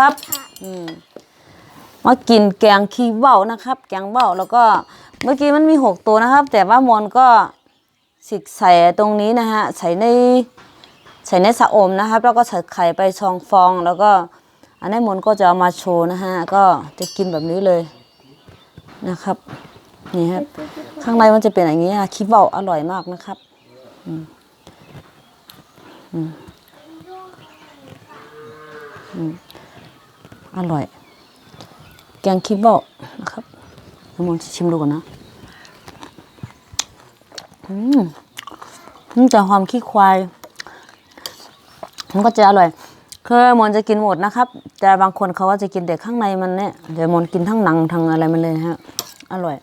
ครับอืมมากินแกงขี้เบ้านะครับ แกงเบ้าแล้วก็เมื่อกี้มันมีหกตัวนะครับ แต่ว่ามอนก็สิกใส่ตรงนี้นะฮะใส่ในใส่ในสะอมนะครับ แล้วก็ใส่ไข่ไปชองฟอง แล้วก็อันนี้มอนก็จะเอามาโชว์นะฮะก็จะกินแบบนี้เลยนะครับนี่ครับข้างในมันจะเป็นอย่างนี้ฮะขี้เบ้าอร่อยมากนะครับ อร่อย แกงคิบเบ้านะครับน้ำมันชิมดูก่อนนะ อืมมันจะหอมขี้ควาย มันก็จะอร่อย คือมอนจะกินหมดนะครับ แต่บางคนเขาว่าจะกินแต่ข้างในมันเนี่ย เดี๋ยวมอนกินทั้งหนังทั้งอะไรมันเลยนะฮะ อร่อย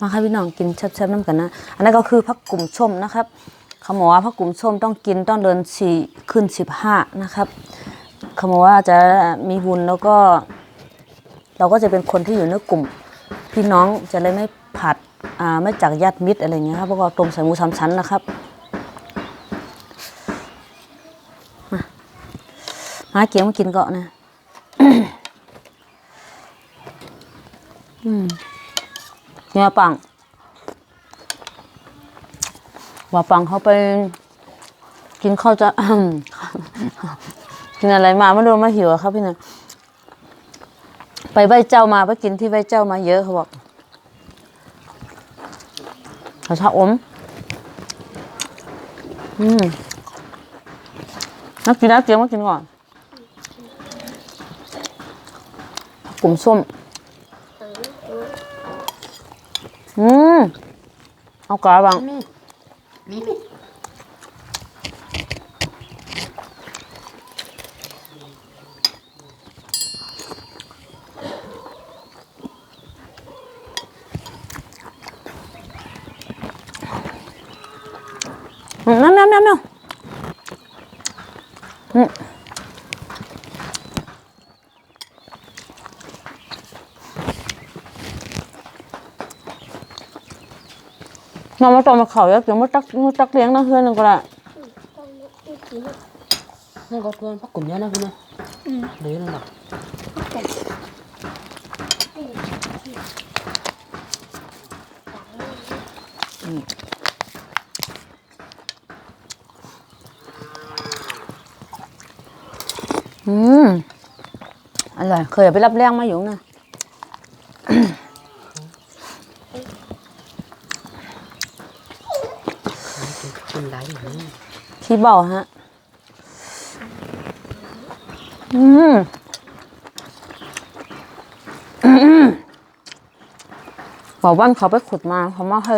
มาค่ะพี่น้องกินแซ่บๆน้ำกันนะ อันนั้นก็คือพักกลุ่มชมนะครับ เขาบอกว่าพักกลุ่มชมต้องกินต้องเดินสี่ขึ้นสิบห้านะครับเขาบอกว่าจะมีบุญแล้วก็ เราก็จะเป็นคนที่อยู่ในกลุ่มพี่น้องจะเลยไม่ผัดอ่าไม่จากญาติมิตรอะไรเงี้ยครับเพราะว่าต้มใส่หมูสามชั้นนะครับมามาเกี๊ยวมากินก่อนนะอืมเนี่ยปัง ว่าปังเขาไป กินข้าวจะ กินอะไรมาไม่รู้มาหิวอะครับพี่นะไปไหว้เจ้ามาไปกินที่ไหว้เจ้ามาเยอะเขาบอกเขาชอบอม อืมนักกินนะเกี๊ยวมากินก่อนกลุ่มส้ม อืม เอากระบัง มีมีมีอืมแมวแมวแมวแมวอืมน้องมาตอนมาเขาอยากเดี๋ยวมาตักมาตักเลี้ยงนะเพื่อนหนึ่งก็ได้นั่นก็ทวนพักกลุ่มเยอะนะคุณนะเดี๋ยวนั่นหรอกอืมอร่อยเคยเอาไปรับแรงมาอยู่นะ กินได้อยู่นี่ พี่เบาฮะ อืมบอกว่าเขาไปขุดมาเขามาให้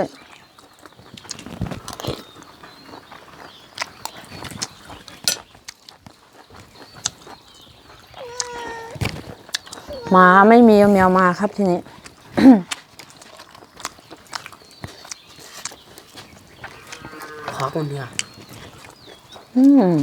หมาไม่มีเอาแมวมาครับทีนี้ขอคนเดียว อืม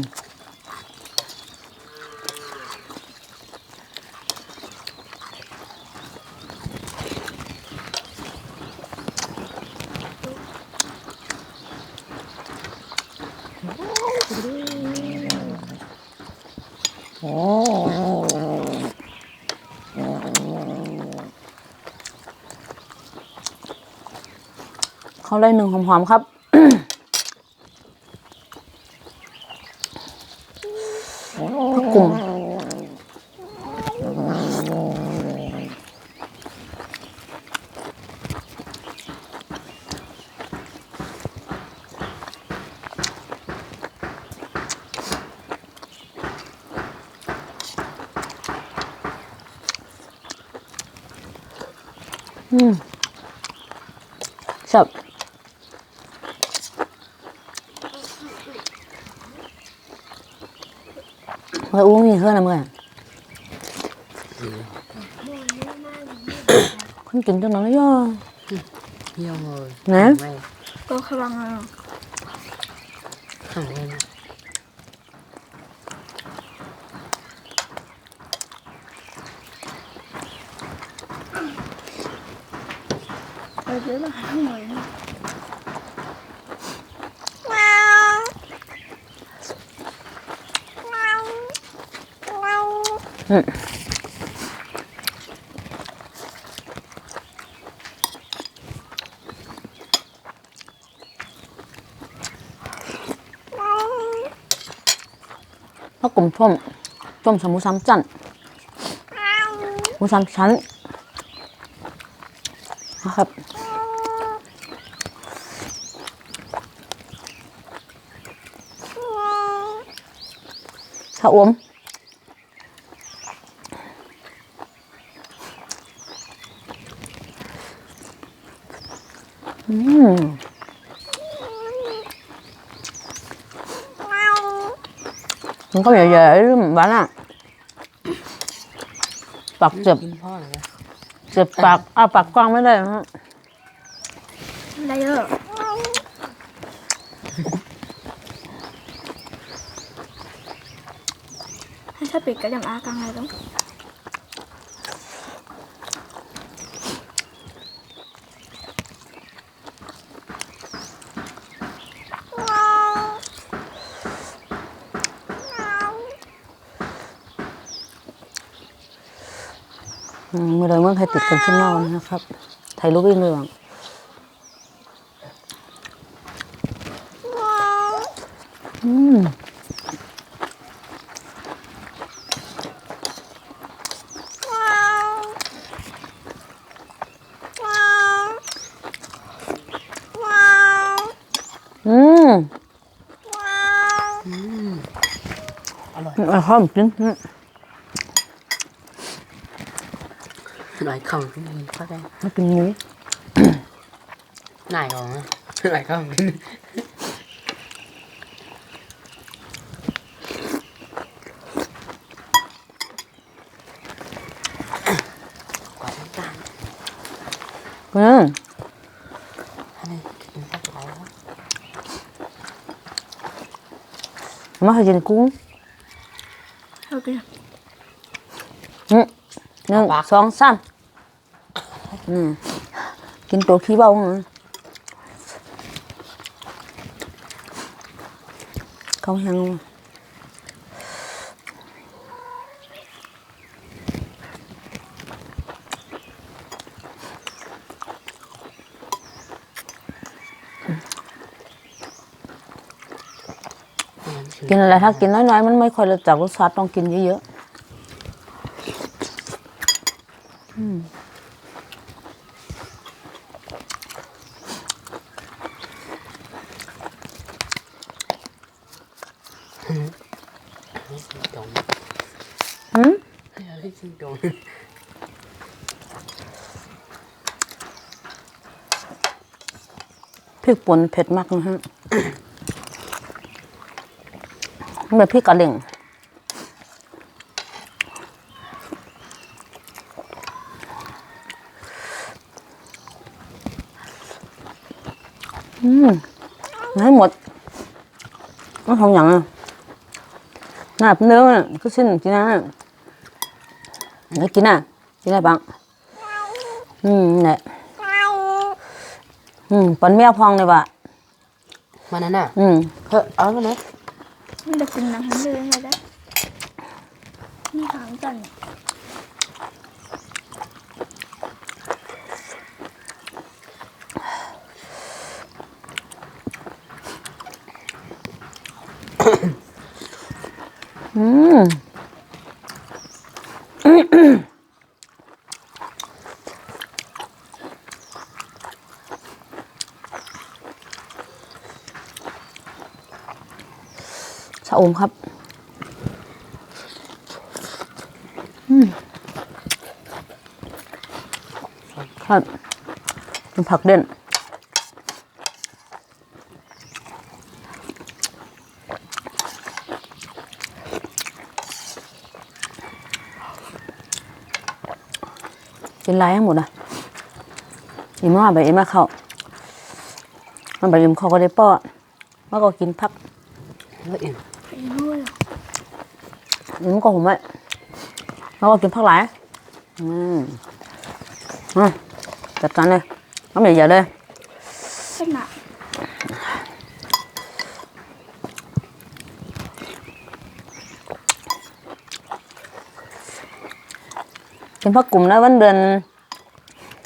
เขาเลยหนึ่งหอมๆครับ พักก ลุ่มอืมชอบเฮ้ยอู้มีเพื่อนนะเมื่อคนกินตัวน้อยย่อเยี่ยมเลย นะ ไม่ ก็ขบังอะ ข้างในนะ ไปเจอละหน่อย อืมผักกลมส้มส้มสมูสามจันหมูสามชั้นนะครับชะอมอื มมันก็ใหญ่ๆเรื่องบ้านอะปากเจ็บกินพ่อเลยนะเจ็บปากอ้าปากกว้างไม่ได้นะฮะได้เยอะให้ถ้าปิดก็ยังอากลางเลยต้อง อืม เมื่อไรเมื่อใครติดกันขึ้นเล่านะครับ ถ่ายรูปวิ่งเรื่องอืมอืมอร่อยอร่อยกินอืมหลายคำกินเข้าใจไม่กินนี้ง่ายกว่านะหลายคำกินกว่าน้ำตาลอืม อันนี้กินสักหลายแล้วมาให้กินกุ้งเอากินอืมหนึ่งสองสามอืมกินตัวขี้เบาอืมเขาแห้งกินอะไรถ้ากินน้อยๆ มันไม่ค่อยรู้จักรสชาติต้องกินเยอะ ซิงตงหืมเฮ้ยซิงตงพริกป่นเผ็ดมากนะฮะแบบพริกกระเหล่งอืมให้หมดมันของอย่างอะ น้าเนื้อมันก็ชิ้นกินนะไหนกินอะกินอะไรบ้างอืมนี่นแหละอืมปนแมวพองเลยว่ะมานั่นน่ะอืมเฮ้ยเอามาเลยมันจะกินน้ำเลยไงได้นี่หางกัน อืมชะอมครับ อืมครับเป็นผักเด่น กินไรทั้งหมดอะอิ่มมากไปอิ่มมากเข้ามันไปอิ่มเขาก็ได้ป้อนแล้วก็กินพักแล้วอิ่มไปด้วยอิ่มก็ผมไว้แล้วก็กินพักหลายอืมอะจัดการเลยน้ำใหญ่ๆเลยขนาด เป็นพักกลุ่มนะวันเดือน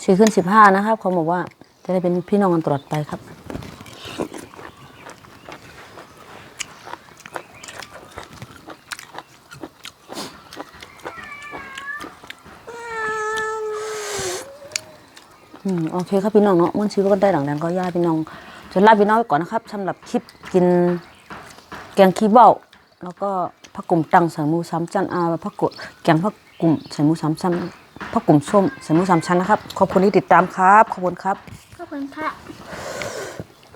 สี่ขึ้นสิบห้านะครับ เขาบอกว่าจะได้เป็นพี่น้องกันตลอดไปครับอืมโอเคครับพี่น้องเนาะมันชีวิตก็ได้หลังนั้นก็ย่าพี่น้องจะลาพี่น้องไปก่อนนะครับสำหรับคลิปกินแกงขี้เบ้าแล้วก็ผักกุ่มตังส่หมูสามชั้นอาผักกุแกงผัก กลุ่มใส่หมูสามชั้นผักกุ่มส้มใส่หมูสามชั้นนะครับ ขอบคุณที่ติดตามครับ ขอบคุณครับ ขอบคุณค่ะ